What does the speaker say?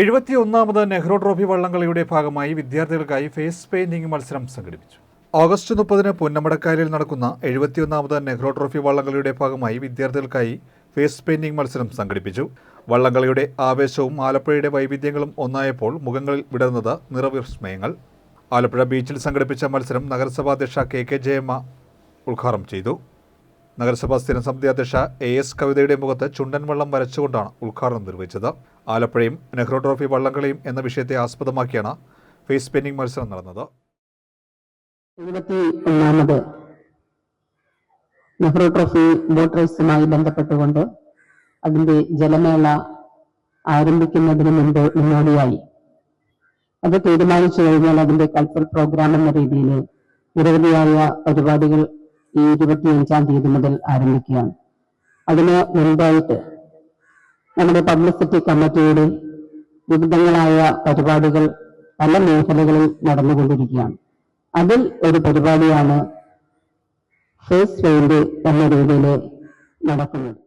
എഴുപത്തിയൊന്നാമത് Nehru trophy വള്ളംകളിയുടെ ഭാഗമായി വിദ്യാർത്ഥികൾക്കായി face painting മത്സരം സംഘടിപ്പിച്ചു. ഓഗസ്റ്റ് മുപ്പതിന് പുന്നമടക്കായലിൽ നടക്കുന്ന എഴുപത്തിയൊന്നാമത് നെഹ്റു ട്രോഫി വള്ളംകളിയുടെ ഭാഗമായി വിദ്യാർത്ഥികൾക്കായി ഫേസ് പെയിന്റിംഗ് മത്സരം സംഘടിപ്പിച്ചു. വള്ളംകളിയുടെ ആവേശവും ആലപ്പുഴയുടെ വൈവിധ്യങ്ങളും ഒന്നായപ്പോൾ മുഖങ്ങളിൽ വിടർന്നത് നിറവിസ്മയങ്ങൾ. ആലപ്പുഴ ബീച്ചിൽ സംഘടിപ്പിച്ച മത്സരം നഗരസഭാധ്യക്ഷ കെ കെ ജയമ്മ ഉദ്ഘാടനം ചെയ്തു. നഗരസഭാ സ്ഥിരം സമിതി അധ്യക്ഷ എ എസ് കവിതയുടെ മുഖത്ത് ചുണ്ടൻ വള്ളം വരച്ചുകൊണ്ടാണ് ഉദ്ഘാടനം നിർവഹിച്ചത്. ആലപ്പുഴയും നെഹ്റു ട്രോഫി വള്ളംകളിയും എന്ന വിഷയത്തെ ആസ്പദമാക്കിയാണ് ഫേസ് പെയിന്റിംഗ് മത്സരം നടന്നത്. നെഹ്റു ട്രോഫി ബോട്ട് റേസുമായി ബന്ധപ്പെട്ടുകൊണ്ട് അതിന്റെ ജലമേള ആരംഭിക്കുന്നതിന് മുമ്പ് മുന്നോടിയായി. അത് തീരുമാനിച്ചു കഴിഞ്ഞാൽ അതിന്റെ കൾച്ചറൽ പ്രോഗ്രാം എന്ന രീതിയിൽ നിരവധിയായ പരിപാടികൾ ഈ ഇരുപത്തിയഞ്ചാം തീയതി മുതൽ ആരംഭിക്കുകയാണ്. അതിന് മുൻപായിട്ട് നമ്മുടെ പബ്ലിസിറ്റി കമ്മിറ്റിയുടെ വിവിധങ്ങളായ പരിപാടികൾ പല മേഖലകളിൽ നടന്നുകൊണ്ടിരിക്കുകയാണ്. അതിൽ ഒരു പരിപാടിയാണ് ഫേസ് വെയിന്റെ എന്ന രീതിയിൽ നടക്കുന്നത്.